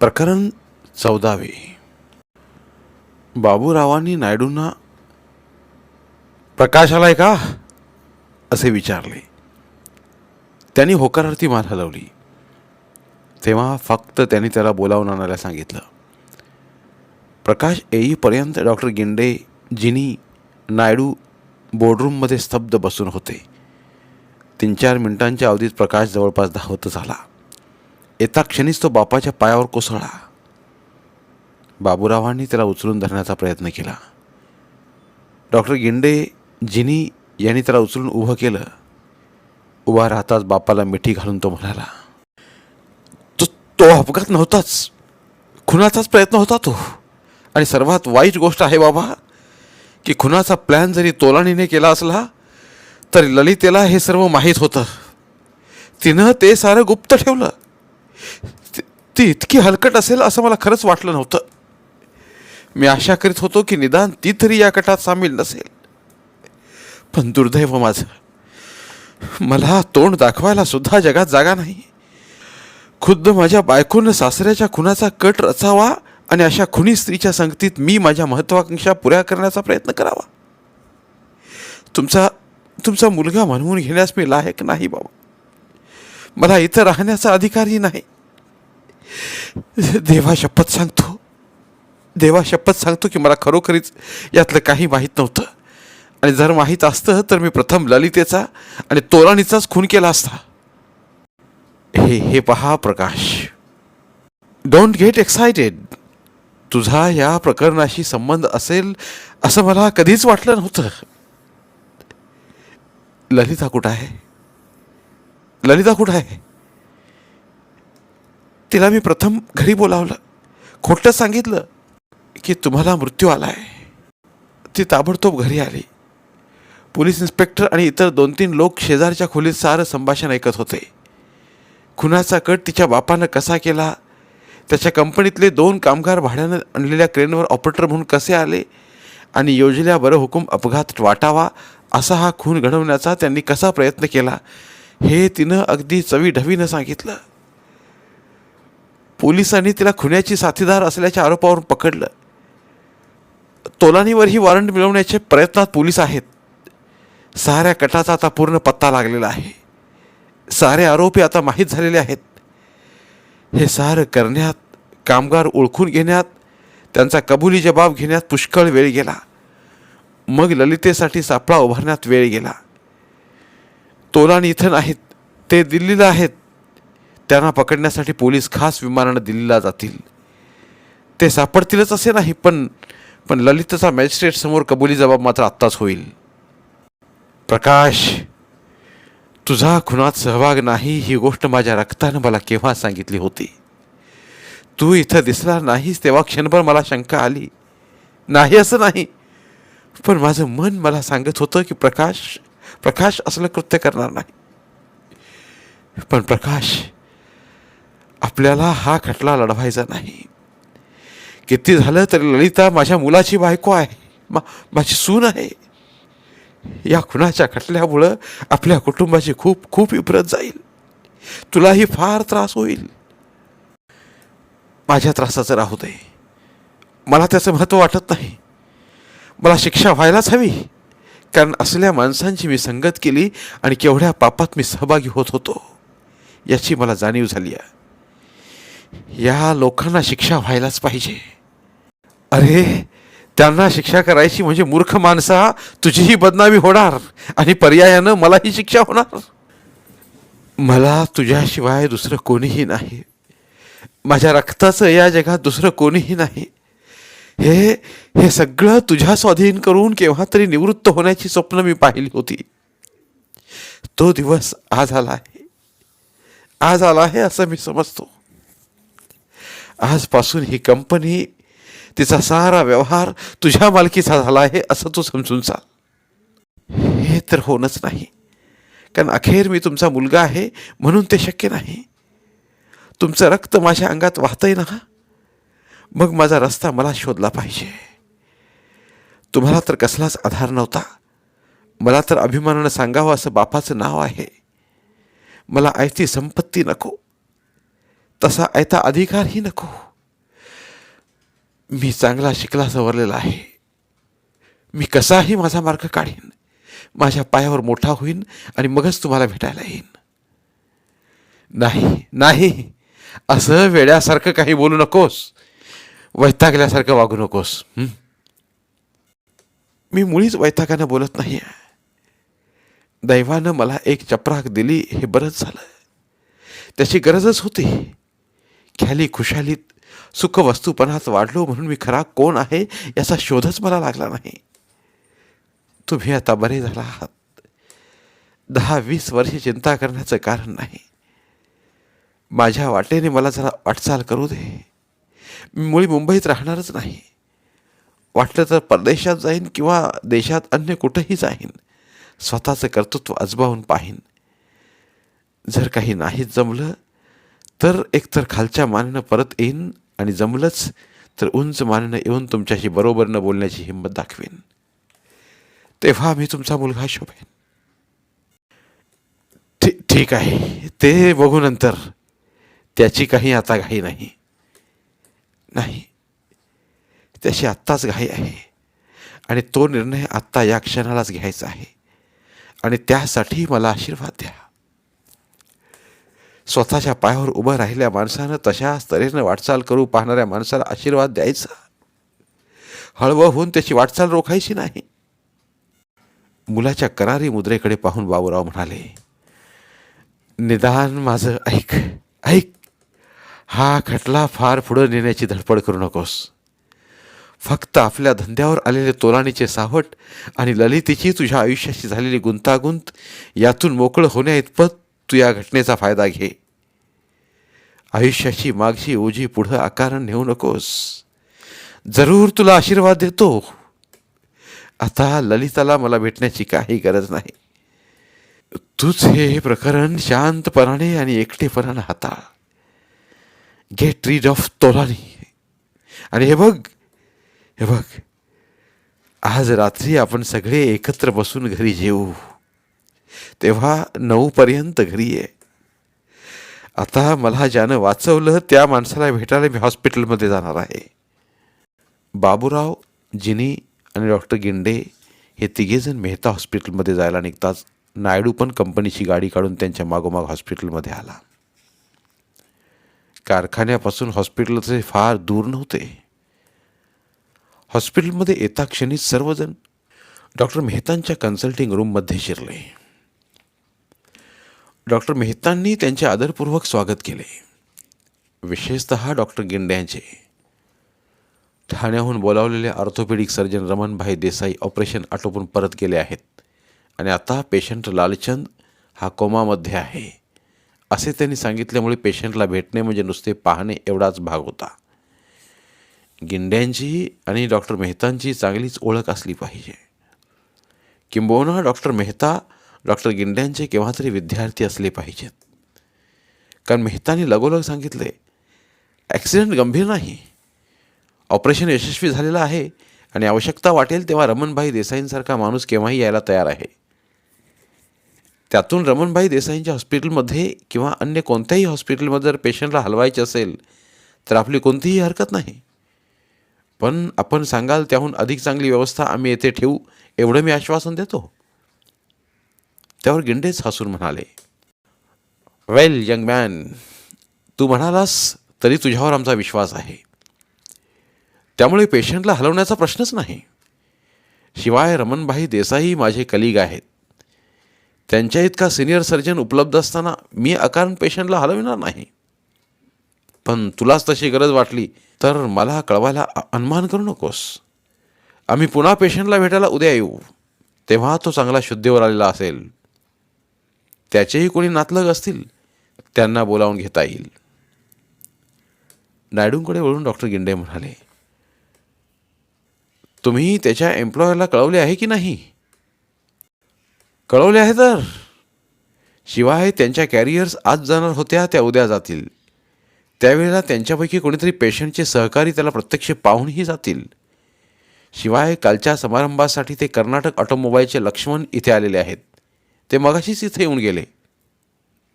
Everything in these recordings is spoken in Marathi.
प्रकरण चौदावे. बाबूरावांनी नायडूंना प्रकाश आलाय का? असे विचारले. त्यांनी होकारार्थी मान हलवली. तेव्हा फक्त त्यांनी त्याला बोलावून आणायला सांगितलं. प्रकाश येईपर्यंत डॉक्टर गिंडे जिनी नायडू बोर्डरूममध्ये स्तब्ध बसून होते. तीन चार मिनिटांच्या अवधीत प्रकाश जवळपास धावत झाला. येता क्षणीच तो बापाच्या पायावर कोसळला. बाबूरावांनी त्याला उचलून धरण्याचा प्रयत्न केला. डॉक्टर गिंडे जिनी यांनी त्याला उचलून उभं केलं. उभा राहताच बापाला मिठी घालून तो म्हणाला तो तो अपघात नव्हताच. खुनाचाच प्रयत्न होता तो. आणि सर्वात वाईट गोष्ट आहे बाबा की खुनाचा प्लॅन जरी तोलाणीने केला असला तरी ललितेला हे सर्व माहीत होतं. तिनं ते सारं गुप्त ठेवलं. ती- इतकी हलकट असेल असं मला खरंच वाटलं नव्हतं. मी आशा करीत होतो की निदान ती तरी या कटात सामील नसेल. पण दुर्दैव माझं. मला तोंड दाखवायला सुद्धा जगात जागा नाही. खुद्द माझ्या बायकोनं सासऱ्याच्या खुनाचा कट रचावा आणि अशा खुनी स्त्रीच्या संगतीत मी माझ्या महत्वाकांक्षा पुऱ्या करण्याचा प्रयत्न करावा. तुमचा तुमचा मुलगा म्हणवून घेण्यास मी लायक नाही बाबा. मला इथं राहण्याचा अधिकारही नाही. देवा शपथ सांगतो. देवा शपथ सांगतो की मला खरोखरीच यातलं काही माहीत नव्हतं. आणि जर माहीत असतं तर मी प्रथम ललितेचा आणि तोराणीचाच खून केला असता. हे हे पहा प्रकाश. डोंट गेट एक्सायटेड तुझा या प्रकरणाशी संबंध असेल असं मला कधीच वाटलं नव्हतं. ललिता कुठं आहे? ललिता कुठं आहे? तिला मी प्रथम घरी बोलावलं. खोटं सांगितलं की तुम्हाला मृत्यू आला आहे ती ताबडतोब घरी आली. पोलीस इन्स्पेक्टर आणि इतर दोन तीन लोक शेजारच्या खोलीत सारं संभाषण ऐकत होते. खुनाचा कट तिच्या बापानं कसा केला? त्याच्या कंपनीतले दोन कामगार भाड्यानं आणलेल्या क्रेनवर ऑपरेटर म्हणून कसे आले? आणि योजल्या बरं हुकूम अपघात वाटावा असा हा खून घडवण्याचा त्यांनी कसा प्रयत्न केला? हे तिनं अगदी चवी ढवीनं सांगितलं. पोलिसांनी तिला खुन्याची साथीदार असल्याच्या आरोपावरून पकडलं. तोलानीवरही वॉरंट मिळवण्याच्या प्रयत्नात पोलीस आहेत. साऱ्या कटाचा आता पूर्ण पत्ता लागलेला आहे. सारे आरोपी आता माहीत झालेले आहेत. हे सारं करण्यात कामगार ओळखून घेण्यात त्यांचा कबुली जबाब घेण्यात पुष्कळ वेळ गेला. मग ललितेसाठी सापळा उभारण्यात वेळ गेला. तोलान इथं नाहीत. ते दिल्लीला आहेत. त्यांना पकडण्यासाठी पोलीस खास विमानानं दिल्लीला जातील. ते सापडतीलच असे नाही पण पण ललितचा मॅजिस्ट्रेट समोर कबुली जबाब मात्र आत्ताच होईल. प्रकाश तुझा खुनात सहभाग नाही ही गोष्ट माझ्या रक्तानं मला केव्हा सांगितली होती? तू इथं दिसला नाहीस तेव्हा क्षणभर मला शंका आली. नाही असं नाही. पण माझं मन मला सांगत होतं की प्रकाश प्रकाश असलं कृत्य करणार नाही. पण प्रकाश आपल्याला हा खटला लढवायचा नाही. किती झालं तरी ललिता माझ्या मुलाची बायको आहे. मा माझी सून आहे. या खुनाच्या खटल्यामुळं आपल्या कुटुंबाची खूप खूप इब्रत जाईल. तुलाही फार त्रास होईल. माझ्या त्रासाचं राहू दे. मला त्याचं महत्त्व वाटत नाही. मला शिक्षा व्हायलाच हवी. कारण असल्या माणसांची मी संगत केली आणि केवढ्या पापात मी सहभागी होत होतो याची मला जाणीव झाली आहे. या लोकांना शिक्षा व्हायलाच पाहिजे. अरे त्यांना शिक्षा करायची म्हणजे मूर्ख माणसा तुझीही बदनामी होणार आणि पर्यायानं मलाही शिक्षा होणार. मला तुझ्याशिवाय दुसरं कोणीही नाही. माझ्या रक्ताचं या जगात दुसरं कोणीही नाही. हे हे सगळं तुझ्या स्वाधीन करून केव्हा तरी निवृत्त होण्याची स्वप्न मी पाहिली होती. तो दिवस आज आला आहे. आज आला आहे असं मी समजतो. आजपासून ही कंपनी तिचा सारा व्यवहार तुझ्या मालकीचा झाला आहे असं तू समजून चाल. हे तर होणंच नाही. कारण अखेर मी तुमचा मुलगा आहे म्हणून ते शक्य नाही. तुमचं रक्त माझ्या अंगात वाहतंय ना? मग माझा रस्ता मला शोधला पाहिजे. तुम्हाला तर कसलाच आधार नव्हता. मला तर अभिमानानं सांगावं असं बापाचं नाव आहे. मला ऐती संपत्ती नको. तसा ऐता अधिकारही नको. मी चांगला शिकला सवरलेला आहे. मी कसाही माझा मार्ग काढीन. माझ्या पायावर मोठा होईन आणि मगच तुम्हाला भेटायला येईन. नाही नाही. असं वेड्यासारखं काही बोलू नकोस. वैतागल्यासारखं वागू नकोस. मी मुळीच वैतागानं बोलत नाही आहे दैवानं मला एक चपराक दिली हे बरंच झालं. त्याची गरजच होती. ख्याली खुशालीत सुखवस्तूपणात वाढलो म्हणून मी खरा कोण आहे याचा शोधच मला लागला नाही. तुम्ही आता बरे झाला आहात. दहा वीस वर्षे चिंता करण्याचं कारण नाही. माझ्या वाटेने मला जरा वाटचाल करू दे. मुळी मुंबईत राहणारच नाही. वाटलं तर परदेशात जाईन किंवा देशात अन्य कुठंही जाईन. स्वतःचं कर्तृत्व अजबावून पाहीन. जर काही नाहीच जमलं तर एकतर खालच्या मानेनं परत येईन आणि जमलंच तर उंच मानेनं येऊन तुमच्याशी बरोबरनं बोलण्याची हिंमत दाखवेन. तेव्हा मी तुमचा मुलगा शोभेन. ठी- ठीक आहे. ते बघू नंतर. त्याची काही आता घाई नाही. नाही. त्याशी आत्ताच घाई आहे. आणि तो निर्णय आत्ता या क्षणालाच घ्यायचा आहे. आणि त्यासाठी मला आशीर्वाद द्या. स्वतःच्या पायावर उभं राहिल्या माणसानं तशाच तऱ्हेनं वाटचाल करू पाहणाऱ्या माणसाला आशीर्वाद द्यायचा. हळवं होऊन त्याची वाटचाल रोखायची नाही. मुलाच्या करारी मुद्रेकडे पाहून बाबूराव म्हणाले निदान माझं ऐक ऐक. हा खटला फार पुढं नेण्याची धडपड करू नकोस. फक्त आपल्या धंद्यावर आलेले तोलाणीचे सावट आणि ललितेची तुझ्या आयुष्याशी झालेली गुंतागुंत यातून मोकळं होण्या इतपत तू या घटनेचा फायदा घे. आयुष्याची मागची ओझी पुढं आकारण नेऊ नकोस. जरूर तुला आशीर्वाद देतो. आता ललिताला मला भेटण्याची काही गरज नाही. तूच हे प्रकरण शांतपणाने आणि एकटेपणानं हाताळ गेट रीड ऑफ तोलानी आणि हे बघ हे बघ. आज रात्री आपण सगळे एकत्र बसून घरी जेऊ. तेव्हा नऊपर्यंत घरी ये. आता मला ज्यानं वाचवलं त्या माणसाला भेटायला मी हॉस्पिटलमध्ये जाणार आहे. बाबूराव जिनी आणि डॉक्टर गिंडे हे तिघेजण मेहता हॉस्पिटलमध्ये जायला निघताच नायडू पण कंपनीची गाडी काढून त्यांच्या मागोमाग हॉस्पिटलमध्ये आला. कारखान्यापासून हॉस्पिटलचे फार दूर नव्हते. हॉस्पिटलमध्ये येता क्षणीच सर्वजण डॉक्टर मेहतांच्या कन्सल्टिंग रूममध्ये शिरले. डॉक्टर मेहतांनी त्यांचे आदरपूर्वक स्वागत केले. विशेषत डॉक्टर गिंड्यांचे. ठाण्याहून बोलावलेले orthopaedic surgeon Ramanbhai Desai operation आटोपून परत गेले आहेत. आणि आता पेशंट लालचंद हा कोमामध्ये आहे. असे त्यांनी सांगितल्यामुळे पेशंटला भेटणे म्हणजे नुसते पाहणे एवढाच भाग होता. गिंड्यांची आणि डॉक्टर मेहतांची चांगलीच ओळख असली पाहिजे. किंबहुना डॉक्टर मेहता डॉक्टर गिंड्यांचे केव्हा तरी विद्यार्थी असले पाहिजेत. कारण मेहतानी लगोलग सांगितले ॲक्सिडेंट गंभीर नाही. ऑपरेशन यशस्वी झालेलं आहे आणि आवश्यकता वाटेल तेव्हा रमणभाई देसाईंसारखा माणूस केव्हाही यायला तयार आहे. त्यातून रमणभाई देसाईंच्या हॉस्पिटलमध्ये किंवा अन्य कोणत्याही हॉस्पिटलमध्ये जर पेशंटला हलवायचे असेल तर आपली कोणतीही हरकत नाही. पण आपण सांगाल त्याहून अधिक चांगली व्यवस्था आम्ही येथे ठेवू एवढं मी आश्वासन देतो. त्यावर गिंडेच हसून म्हणाले वेल यंग मॅन तू म्हणालास तरी तुझ्यावर आमचा विश्वास आहे. त्यामुळे पेशंटला हलवण्याचा प्रश्नच नाही. शिवाय रमणभाई देसाई माझे कलिग आहेत. त्यांच्या इतका सिनियर सर्जन उपलब्ध असताना मी अकारण पेशंटला हलविणार नाही. पण तुलाच तशी गरज वाटली तर मला कळवायला अनुमान करू नकोस. आम्ही पुन्हा पेशंटला भेटायला उद्या येऊ. तेव्हा तो चांगला शुद्धीवर आलेला असेल. त्याचेही कोणी नातलग असतील त्यांना बोलावून घेता येईल. नायडूंकडे वळून डॉक्टर गिंडे म्हणाले तुम्ही त्याच्या एम्प्लॉयरला कळवले आहे की नाही? कळवले आहे तर. शिवाय त्यांच्या कॅरियर्स आज जाणार होत्या त्या उद्या जातील. त्यावेळेला त्यांच्यापैकी कोणीतरी पेशंटचे सहकारी त्याला प्रत्यक्ष पाहूनही जातील. शिवाय कालच्या समारंभासाठी ते कर्नाटक ऑटोमोबाईलचे लक्ष्मण इथे आलेले आहेत. ते मगाशीच इथे येऊन गेले.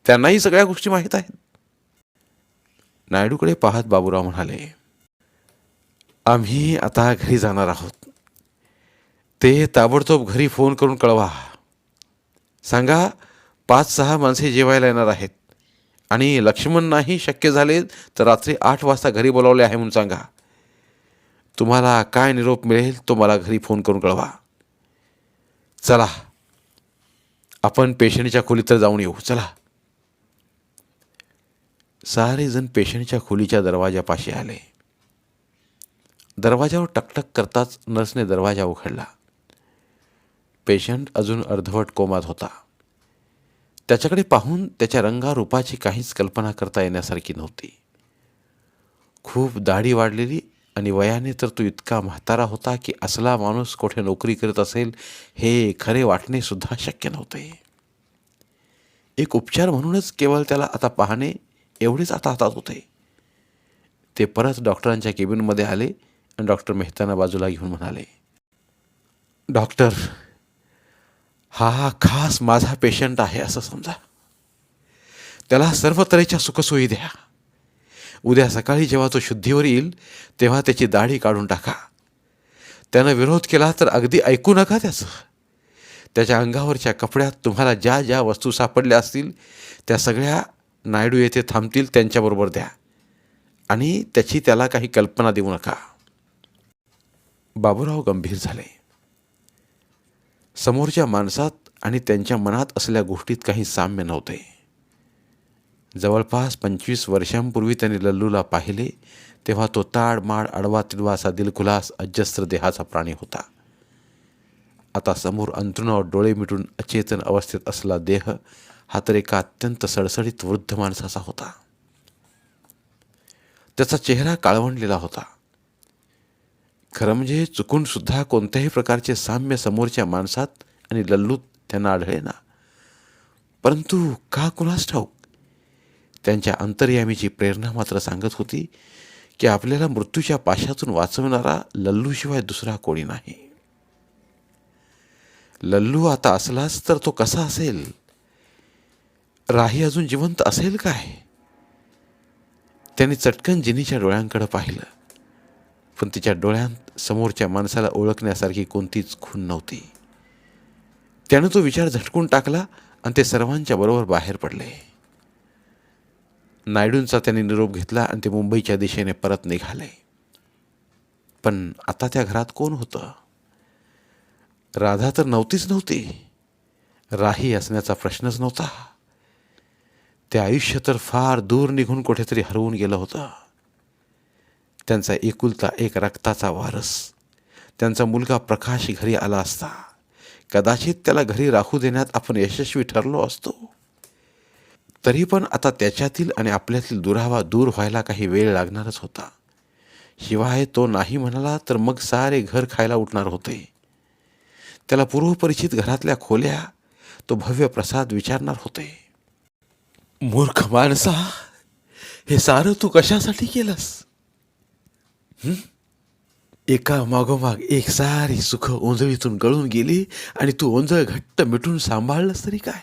त्यांनाही सगळ्या गोष्टी माहीत आहेत. नायडूकडे पाहत बाबूराव म्हणाले आम्ही आता घरी जाणार आहोत. ते ताबडतोब घरी फोन करून कळवा. सांगा पाच सहा माणसे जेवायला येणार आहेत. आणि लक्ष्मण नाही शक्य झाले तर रात्री आठ वाजता घरी बोलावले आहे म्हणून सांगा. तुम्हाला काय निरोप मिळेल तो मला घरी फोन करून कळवा. चला. आपण पेशंटच्या खोलीत तर जाऊन येऊ. चला. सारे जण पेशंटच्या खोलीच्या दरवाजापाशी आले. दरवाजावर टकटक करताच नर्सने दरवाजा उघडला. पेशंट अजून अर्धवट कोमात होता. त्याच्याकडे पाहून त्याच्या रंगारूपाची काहीच कल्पना करता येण्यासारखी नव्हती. खूप दाढी वाढलेली आणि वयाने तर तो इतका म्हातारा होता की असला माणूस कोठे नोकरी करत असेल हे खरे वाटणे सुद्धा शक्य नव्हते. एक उपचार म्हणूनच केवळ त्याला आता पाहणे एवढेच आता हातात होते. ते परत डॉक्टरांच्या केबिनमध्ये आले आणि डॉक्टर मेहताना बाजूला घेऊन म्हणाले डॉक्टर हा खास माझा पेशंट आहे असं समजा. त्याला सर्व तऱ्हेच्या सुखसोयी द्या. उद्या सकाळी जेव्हा तो शुद्धीवर येईल तेव्हा त्याची दाढी काढून टाका. त्यानं विरोध केला तर अगदी ऐकू नका त्याचं. त्याच्या अंगावरच्या कपड्यात तुम्हाला ज्या ज्या वस्तू सापडल्या असतील त्या सगळ्या नायडू येथे थांबतील त्यांच्याबरोबर द्या. आणि त्याची त्याला काही कल्पना देऊ नका. बाबूराव गंभीर झाले. समोरच्या माणसात आणि त्यांच्या मनात असलेल्या गोष्टीत काही साम्य नव्हते. जवळपास पंचवीस वर्षांपूर्वी त्यांनी लल्लूला पाहिले तेव्हा तो ताड माड आडवा तिडवा असा दिलखुलास अजस्त्र देहाचा प्राणी होता. आता समोर अंतरुणावर डोळे मिटून अचेतन अवस्थेत असला देह हा तर एका अत्यंत सडसडीत वृद्ध माणसाचा होता. त्याचा चेहरा काळवंडलेला होता. खरं म्हणजे चुकून सुद्धा कोणत्याही प्रकारचे साम्य समोरच्या माणसात आणि लल्लूत त्यांना आढळे ना परंतु का कुणास ठाऊक? त्यांच्या अंतर्यामीची प्रेरणा मात्र सांगत होती की आपल्याला मृत्यूच्या पाशातून वाचवणारा लल्लूशिवाय दुसरा कोणी नाही. लल्लू आता असलाच तर तो कसा असेल? राही अजून जिवंत असेल काय? त्यांनी चटकन जिनीच्या डोळ्यांकडे पाहिलं. पण तिच्या डोळ्यांत समोरच्या माणसाला ओळखण्यासारखी कोणतीच खून नव्हती. त्यानं तो विचार झटकून टाकला आणि ते सर्वांच्या बरोबर बाहेर पडले. नायडूंचा त्यांनी निरोप घेतला आणि ते मुंबईच्या दिशेने परत निघाले. पण आता त्या घरात कोण होतं? राधा तर नव्हतीच नव्हती. राही असण्याचा प्रश्नच नव्हता. ते आयुष्य तर फार दूर निघून कुठेतरी हरवून गेलं होतं. त्यांचा एकुलता एक रक्ताचा वारस. त्यांचा मुलगा प्रकाश घरी आला असता. कदाचित त्याला घरी राहू देण्यात आपण यशस्वी ठरलो असतो. तरी पण आता त्याच्यातील आणि आपल्यातील दुरावा दूर व्हायला काही वेळ लागणारच होता. शिवाय तो नाही म्हणाला तर मग सारे घर खायला उठणार होते. त्याला पूर्वपरिचित घरातल्या खोल्या तो भव्य प्रसाद विचारणार होते. मूर्ख माणसा हे सारं तू कशासाठी केलंस? एका मागोमाग एक सारी सुख ओंजळीतून गळून गेली आणि तू ओंजळ घट्ट मिटून सांभाळलंस तरी काय?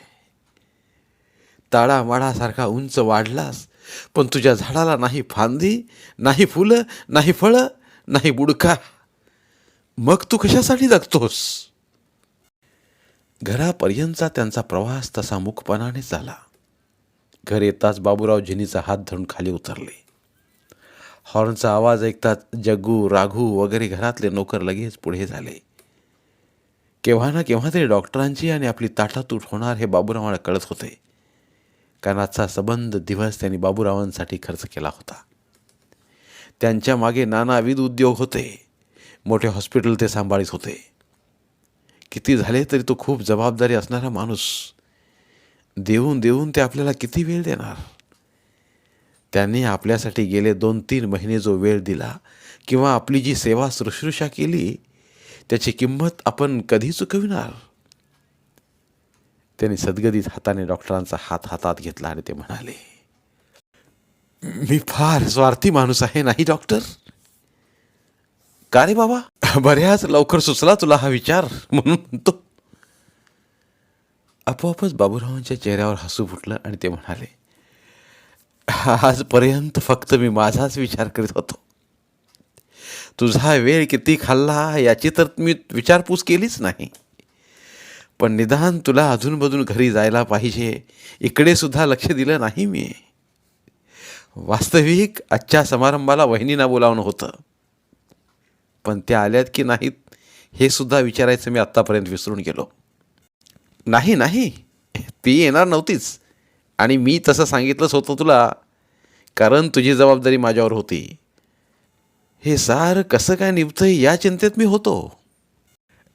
ताडामाडासारखा उंच वाढलास पण तुझ्या झाडाला नाही फांदी नाही फुलं नाही फळं नाही बुडका. मग तू कशासाठी जगतोस? घरापर्यंतचा त्यांचा प्रवास तसा मुखपणाने झाला. घर येताच बाबूराव जिनीचा हात धरून खाली उतरले. हॉर्नचा आवाज ऐकताच जग्गू राघू वगैरे घरातले नोकर लगेच पुढे झाले. केव्हा ना केव्हा तरी डॉक्टरांची आणि आपली ताटातूट होणार हे बाबूरावांना कळत होते. कानाचा सबंध दिवस त्यांनी बाबूरावांसाठी खर्च केला होता. त्यांच्या मागे नानाविध उद्योग होते. मोठे हॉस्पिटल ते सांभाळीत होते. किती झाले तरी तो खूप जबाबदारी असणारा माणूस. देऊन देऊन ते आपल्याला किती वेळ देणार? त्यांनी आपल्यासाठी गेले दोन तीन महिने जो वेळ दिला किंवा आपली जी सेवा शुश्रूषा केली त्याची किंमत आपण कधी चुकविणार? त्यांनी सद्गदित हाताने डॉक्टरांचा हात हातात घेतला आणि ते म्हणाले मी फार स्वार्थी माणूस आहे नाही डॉक्टर? का रे बाबा? बऱ्याच लवकर सुचला तुला हा विचार म्हणून म्हणतो. आपोआपच बाबूरावांच्या चेहऱ्यावर हसू फुटलं आणि ते म्हणाले आजपर्यंत फक्त मी माझाच विचार करीत होतो. तुझा वेळ किती खाल्ला याची तर मी विचारपूस केलीच नाही. पण निदान तुला अधूनमधून घरी जायला पाहिजे इकडे सुद्धा लक्ष दिलं नाही मी. वास्तविक आजच्या समारंभाला वहिनींना बोलावणं होतं. पण त्या आल्यात की नाहीत हे सुद्धा विचारायचं मी आत्तापर्यंत विसरून गेलो. नाही नाही ती येणार नव्हतीच. आणि मी तसं सांगितलंच होतं तुला कारण तुझी जबाबदारी माझ्यावर होती. हे सार कसं काय निभतंय या चिंतेत मी होतो.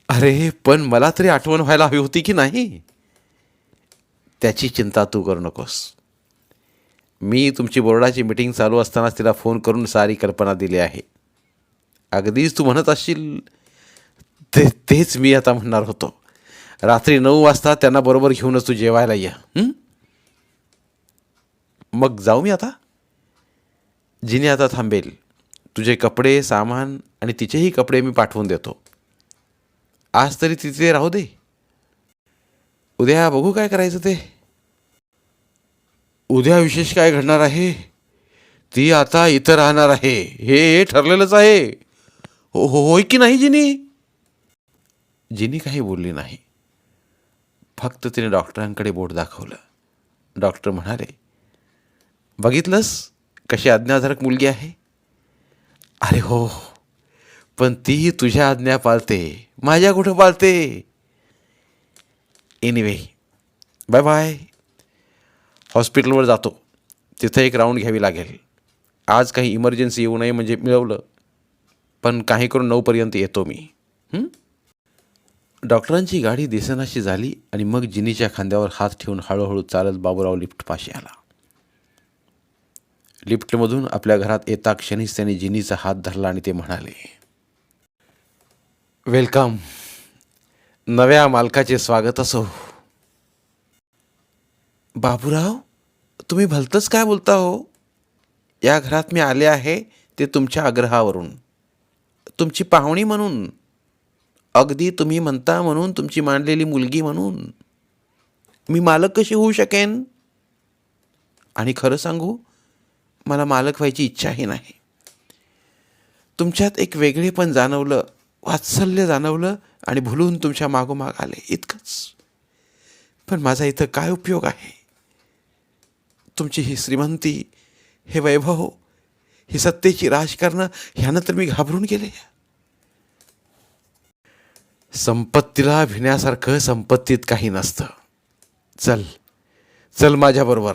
अरे पण मला तरी आठवण व्हायला हवी होती की नाही? त्याची चिंता तू करू नकोस. मी तुमची बोर्डाची मिटिंग चालू असतानाच तिला फोन करून सारी कल्पना दिली आहे. अगदीच तू म्हणत असशील. ते तेच मी आता म्हणणार होतो. रात्री नऊ वाजता त्यांना बरोबर घेऊनच तू जेवायला या मग जाऊ मी आता? जिने आता थांबेल. तुझे कपडे सामान आणि तिचेही कपडे मी पाठवून देतो. आज तरी तिथे राहू दे. उद्या बघू काय करायचं ते. उद्या विशेष काय घडणार आहे? ती आता इथं राहणार आहे. हे ठरलेलंच आहे. हो हो होय की नाही जिनी? जिनी काही बोलली नाही. फक्त तिने डॉक्टरांकडे बोट दाखवलं. डॉक्टर म्हणाले बघितलंस कशी आज्ञाधारक मुलगी आहे? अरे हो, हो. पण ती तुझ्या आज्ञा पाळते माझ्या कुठं पाळते? एनिवे बाय बाय हॉस्पिटलवर जातो. तिथं एक राऊंड घ्यावी लागेल. आज काही इमर्जन्सी येऊ नये म्हणजे मिळवलं. पण काही करून नऊपर्यंत येतो मी. डॉक्टरांची गाडी दिसेनाशी झाली आणि मग जिनीच्या खांद्यावर हात ठेवून हळूहळू चालत बाबूराव लिफ्ट पाशी आला. लिफ्टमधून आपल्या घरात येता क्षणीच त्यांनी जिनीचा हात धरला आणि ते म्हणाले वेलकम. नव्या मालकाचे स्वागत असो. बाबूराव तुम्ही भलतंच काय बोलता हो? या घरात मी आले आहे ते तुमच्या आग्रहावरून. तुमची पाहुणी म्हणून. अगदी तुम्ही म्हणता म्हणून तुमची मांडलेली मुलगी म्हणून. मी मालक कशी होऊ शकेन? आणि खरं सांगू मला मालक व्हायची इच्छाही नाही. तुमच्यात एक वेगळेपण जाणवलं वात्सल्य जाणवलं आणि भुलून तुमच्या मागोमाग आले इतकंच. पण माझा इथं काय उपयोग आहे? तुमची ही श्रीमंती हे वैभव हो ही सत्तेची राजकारणं ह्यानं तर मी घाबरून गेले. संपत्तीला भिण्यासारखं संपत्तीत काही नसतं. चल चल माझ्याबरोबर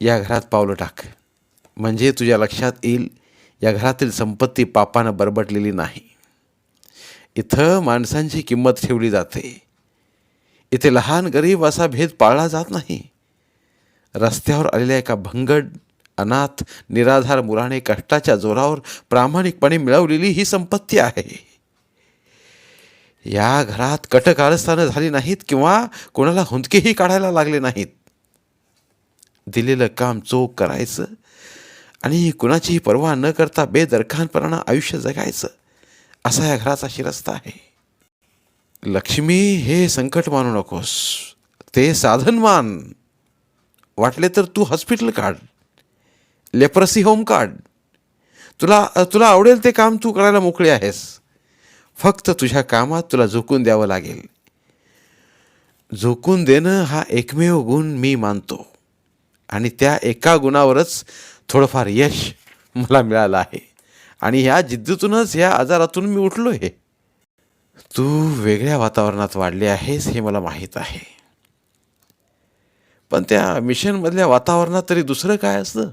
या घरात पावलं टाक. म्हणजे तुझ्या लक्षात येईल या घरातील संपत्ती पापानं बरबटलेली नाही. इथं माणसांची किंमत ठेवली जाते. इथे लहान गरीब असा भेद पाळला जात नाही. रस्त्यावर आलेल्या एका भंगड अनाथ निराधार मुलाने कष्टाच्या जोरावर प्रामाणिकपणे मिळवलेली ही संपत्ती आहे. या घरात कटकारस्थानं झाली नाहीत किंवा कोणाला हुंदकेही काढायला लागले नाहीत. दिलेलं काम चोख करायचं आणि कुणाचीही पर्वा न करता बेदरखानपणानं आयुष्य जगायचं असा या घराचा शिरस्ता आहे. लक्ष्मी हे संकट मानू नकोस. ते साधन मान वाटले तर तू हॉस्पिटल काढ. लेप्रसी होम काढ. तुला तुला आवडेल ते काम तू करायला मोकळे आहेस. फक्त तुझ्या कामात तुला झोकून द्यावं लागेल. झोकून देणं हा एकमेव गुण मी मानतो. आणि त्या एका गुणावरच थोडंफार यश मला मिळालं आहे. आणि ह्या जिद्दीतूनच ह्या आजारातून मी उठलो आहे तू वेगळ्या वातावरणात वाढले आहेस हे मला माहीत आहे. पण त्या मिशनमधल्या वातावरणात तरी दुसरं काय असतं?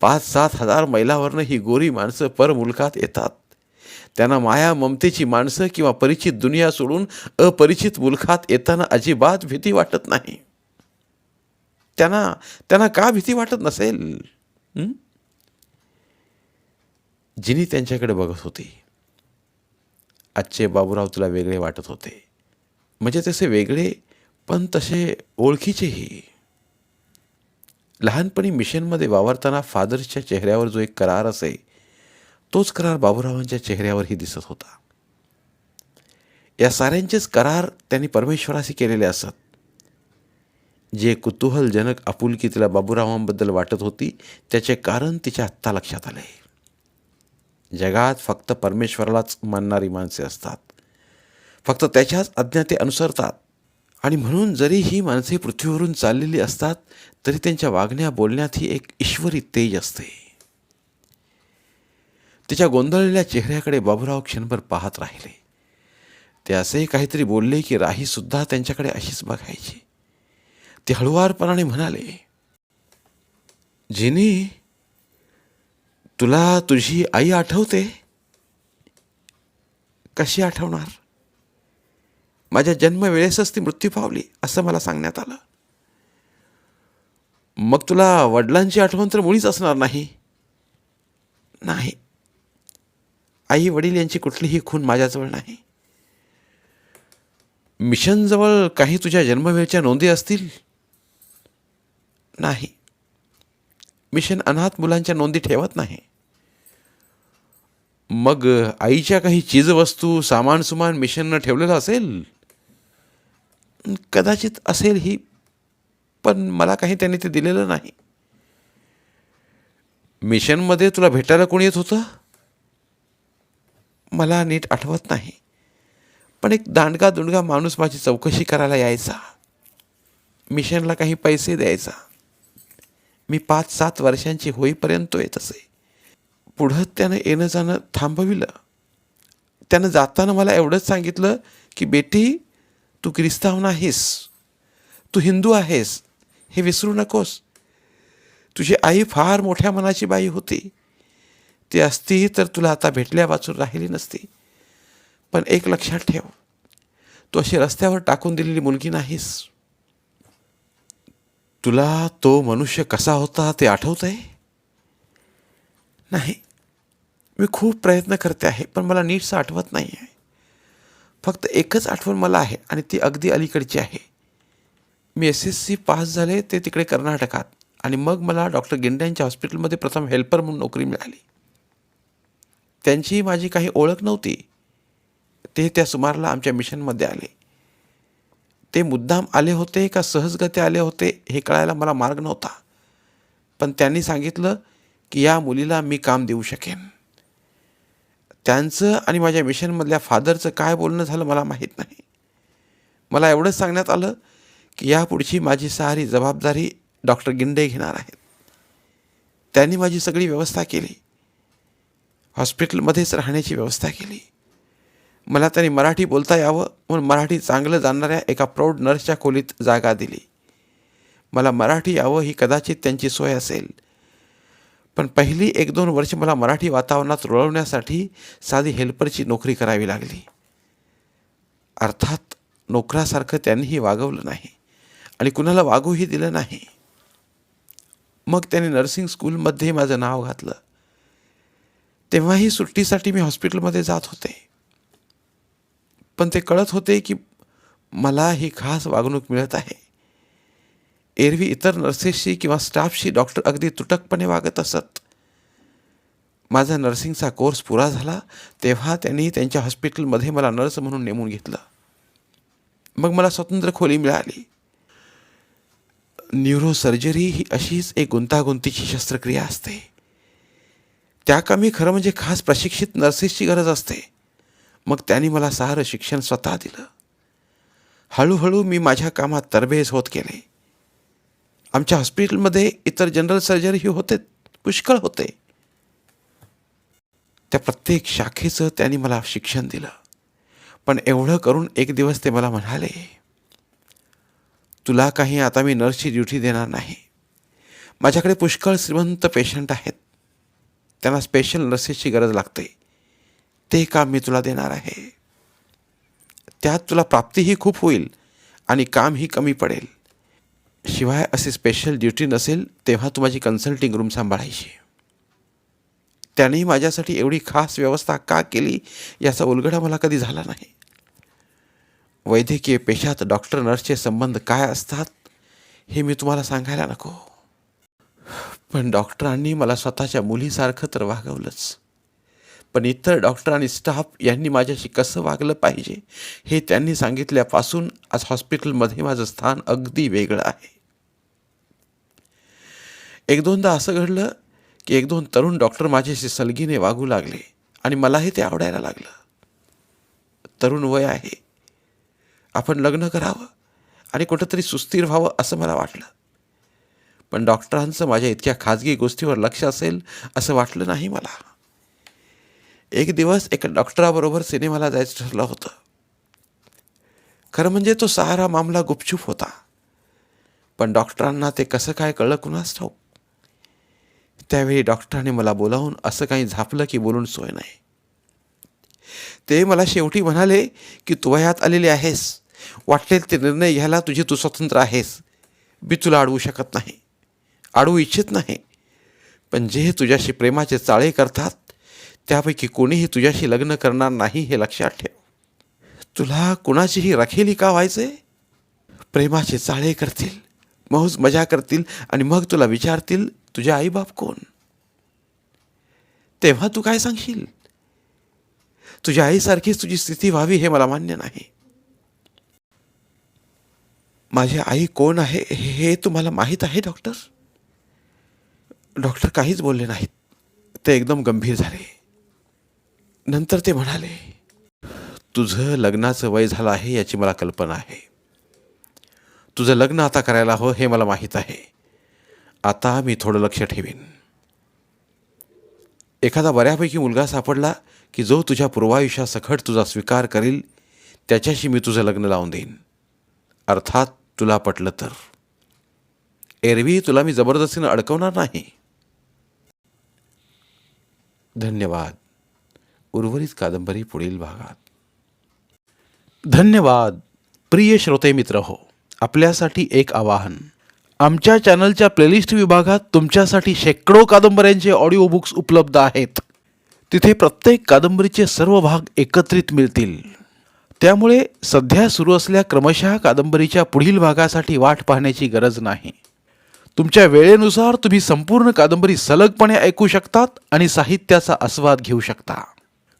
पाच सात हजार मैलावरनं ही गोरी माणसं परमुलकात येतात. त्यांना माया ममतेची माणसं किंवा परिचित दुनिया सोडून अपरिचित मुलखात येताना अजिबात भीती वाटत नाही. त्यांना त्यांना का भीती वाटत नसेल? जिनी त्यांच्याकडे बघत होती. आजचे बाबूराव तुला वेगळे वाटत होते. म्हणजे तसे वेगळे पण तसे ओळखीचेही. लहानपणी मिशनमध्ये वावरताना फादर्सच्या चेहऱ्यावर जो एक करार असे तोच करार बाबूरावांच्या चेहऱ्यावरही दिसत होता. या साऱ्यांचेच करार त्यांनी परमेश्वराशी केलेले असत. जे कुतूहलजनक आपुलकी तिला बाबूरावांबद्दल वाटत होती त्याचे कारण तिच्या आत्ता लक्षात आले जगात फक्त परमेश्वरालाच मानणारी माणसे असतात. फक्त त्याच्याच आज्ञा ते अनुसरतात. आणि म्हणून जरी ही माणसे पृथ्वीवरून चाललेली असतात तरी त्यांच्या वागण्या बोलण्यात ही एक ईश्वरी तेज असते. तिच्या गोंधळलेल्या चेहऱ्याकडे बाबूराव क्षणभर पाहत राहिले. ते असे काहीतरी बोलले की राहीसुद्धा त्यांच्याकडे अशीच बघायची. ते हळुवारपणाने म्हणाले जिनी तुला तुझी आई आठवते? कशी आठवणार? माझ्या जन्मवेळेसच ती मृत्यू पावली असं मला सांगण्यात आलं. मग तुला वडिलांची आठवण तर मुळीच असणार नाही. नाही. आई वडील यांची कुठलीही खून माझ्याजवळ नाही. मिशनजवळ काही तुझ्या जन्मवेळच्या नोंदी असतील नाही. मिशन अनाथ मुलांच्या नोंदी ठेवत नाही. मग आईच्या काही चीजवस्तू सामान सुमान मिशननं ठेवलेलं असेल? कदाचित असेल ही पण मला काही त्यांनी ते दिलेलं नाही. मिशनमध्ये तुला भेटायला कोणी येत होतं? मला नीट आठवत नाही. पण एक दांडगा दुंडगा माणूस माझी चौकशी करायला यायचा. मिशनला काही पैसे द्यायचा. मी पाच सात वर्षांची होईपर्यंत येत असे. पुढं त्यानं येणं जाणं थांबविलं. त्यानं जाताना मला एवढंच सांगितलं की बेटी तू ख्रिस्ताव नाहीस. तू हिंदू आहेस. हे विसरू नकोस. तुझी आई फार मोठ्या मनाची बाई होती. ती असती तर तुला आता भेटल्या वाचून राहिली नसती. पण एक लक्षात ठेव. तू अशी रस्त्यावर टाकून दिलेली मुलगी नाहीस. तुला तो मनुष्य कसा होता ते आठवत आहे? नाही. मी खूप प्रयत्न करते आहे पण मला नीटसं आठवत नाही आहे. फक्त एकच आठवण मला आहे आणि ती अगदी अलीकडची आहे. मी एस एस सी पास झाले ते तिकडे कर्नाटकात आणि मग मला डॉक्टर गिंड्यांच्या हॉस्पिटलमध्ये प्रथम हेल्पर म्हणून नोकरी मिळाली. त्यांची माझी काही ओळख नव्हती. ते त्या सुमारला आमच्या मिशनमध्ये आले. ते मुद्दाम आले होते का सहजगते आले होते हे कळायला मला मार्ग नव्हता. पण त्यांनी सांगितलं की या मुलीला मी काम देऊ शकेन. त्यांचं आणि माझ्या मिशनमधल्या फादरचं काय बोलणं झालं मला माहीत नाही. मला एवढंच सांगण्यात आलं की यापुढची माझी सारी जबाबदारी डॉक्टर गिंडे घेणार आहेत. त्यांनी माझी सगळी व्यवस्था केली. हॉस्पिटलमध्येच राहण्याची व्यवस्था केली. मला त्यांनी मराठी बोलता यावं म्हणून मराठी चांगलं जाणणाऱ्या एका प्रौढ नर्सच्या खोलीत जागा दिली. मला मराठी यावं ही कदाचित त्यांची सोय असेल. पण पहिली एक दोन वर्ष मला मराठी वातावरणात रुळवण्यासाठी साधी हेल्परची नोकरी करावी लागली. अर्थात नोकरासारखं त्यांनीही वागवलं नाही आणि कुणाला वागूही दिलं नाही. मग त्यांनी नर्सिंग स्कूलमध्ये माझं नाव घातलं. तेव्हाही सुट्टीसाठी मी हॉस्पिटलमध्ये जात होते. पण ते कळत होते की मला ही खास वागणूक मिळत आहे. एरवी इतर नर्सेसशी किंवा स्टाफशी डॉक्टर अगदी तुटकपणे वागत असत. माझा नर्सिंगचा कोर्स पुरा झाला तेव्हा त्यांनी त्यांच्या हॉस्पिटलमध्ये मला नर्स म्हणून नेमून घेतलं. मग मला स्वतंत्र खोली मिळाली. न्यूरोसर्जरी ही अशीच एक गुंतागुंतीची शस्त्रक्रिया असते. त्या कामी खरं म्हणजे खास प्रशिक्षित नर्सेसची गरज असते. मग त्यांनी मला सारं शिक्षण स्वतः दिलं. हळूहळू मी माझ्या कामात तरबेज होत गेले. आमच्या हॉस्पिटलमध्ये इतर जनरल सर्जरीही होते पुष्कळ होते. त्या प्रत्येक शाखेचं त्यांनी मला शिक्षण दिलं. पण एवढं करून एक दिवस ते मला म्हणाले तुला काही आता मी नर्सची ड्युटी देणार नाही. माझ्याकडे पुष्कळ श्रीमंत पेशंट आहेत. त्यांना स्पेशल नर्सेसची गरज लागते. ते काम मी तुला देणार आहे. त्यात तुला प्राप्तीही खूप होईल आणि कामही कमी पडेल. शिवाय असे स्पेशल ड्युटी नसेल तेव्हा तू माझी कन्सल्टिंग रूम सांभाळायची. त्याने माझ्यासाठी एवढी खास व्यवस्था का केली याचा उलगडा मला कधी झाला नाही. वैद्यकीय पेशात डॉक्टर नर्सचे संबंध काय असतात हे मी तुम्हाला सांगायला नको. पण डॉक्टरांनी मला स्वतःच्या मुलीसारखं तर वागवलंच. पण इतर डॉक्टर आणि स्टाफ यांनी माझ्याशी कसं वागलं पाहिजे हे त्यांनी सांगितल्यापासून आज हॉस्पिटलमध्ये माझं स्थान अगदी वेगळं आहे. एक दोनदा असं घडलं की एक दोन तरुण डॉक्टर माझ्याशी सलगीने वागू लागले आणि मलाही ते आवडायला लागलं. तरुण वय आहे. आपण लग्न करावं आणि कुठंतरी सुस्थिर व्हावं असं मला वाटलं. पण डॉक्टरांचं माझ्या इतक्या खाजगी गोष्टीवर लक्ष असेल असं वाटलं नाही मला. एक दिवस एका डॉक्टराबरोबर सिनेमाला जायचं ठरलं होतं. खरं म्हणजे तो सारा मामला गुपचूप होता. पण डॉक्टरांना ते कसं काय कळलं कुणास ठाऊक? त्यावेळी डॉक्टरांनी मला बोलावून असं काही झापलं की बोलून सोय नाही. ते मला शेवटी म्हणाले की तू वयात आलेली आहेस. वाटले ते निर्णय घ्यायला तुझी तू स्वतंत्र आहेस. मी तुला अडवू शकत नाही. अडवू इच्छित नाही. पण जे तुझ्याशी प्रेमाचे चाळे करतात त्यापैकी कोणीही तुझ्याशी लग्न करणार नाही हे लक्षात ठेव. तुला कुणाचीही रखेली का व्हायचे? प्रेमाचे चाळे करतील मौज मजा करतील आणि मग तुला विचारतील तुझे आईबाप कोण? तेव्हा तू काय सांगशील? तुझ्या आईसारखीच तुझी स्थिती व्हावी हे मला मान्य नाही. माझी आई कोण आहे हे तुम्हाला माहीत आहे डॉक्टर? डॉक्टर काहीच बोलले नाहीत. ते एकदम गंभीर झाले. नंतर ते म्हणाले तुझं लग्नाचं वय झालं आहे याची मला कल्पना आहे. तुझं लग्न आता करायला हवं हे मला माहीत आहे. आता मी थोडं लक्ष ठेवीन. एखादा बऱ्यापैकी मुलगा सापडला की जो तुझ्या पूर्वायुष्यासकट तुझा स्वीकार करील त्याच्याशी मी तुझं लग्न लावून देईन. अर्थात तुला पटलं तर. एरवी तुला मी जबरदस्तीनं अडकवणार नाही. धन्यवाद. उर्वरित कादंबरी पुढील भागात. धन्यवाद. प्रिय श्रोते मित्र हो आपल्यासाठी एक आवाहन. आमच्या चॅनलच्या प्लेलिस्ट विभागात तुमच्यासाठी शेकडो कादंबऱ्यांचे ऑडिओ बुक्स उपलब्ध आहेत. तिथे प्रत्येक कादंबरीचे सर्व भाग एकत्रित मिळतील. त्यामुळे सध्या सुरू असल्या क्रमशः कादंबरीच्या पुढील भागासाठी वाट पाहण्याची गरज नाही. तुमच्या वेळेनुसार तुम्ही संपूर्ण कादंबरी सलगपणे ऐकू शकतात आणि साहित्याचा आस्वाद घेऊ शकता.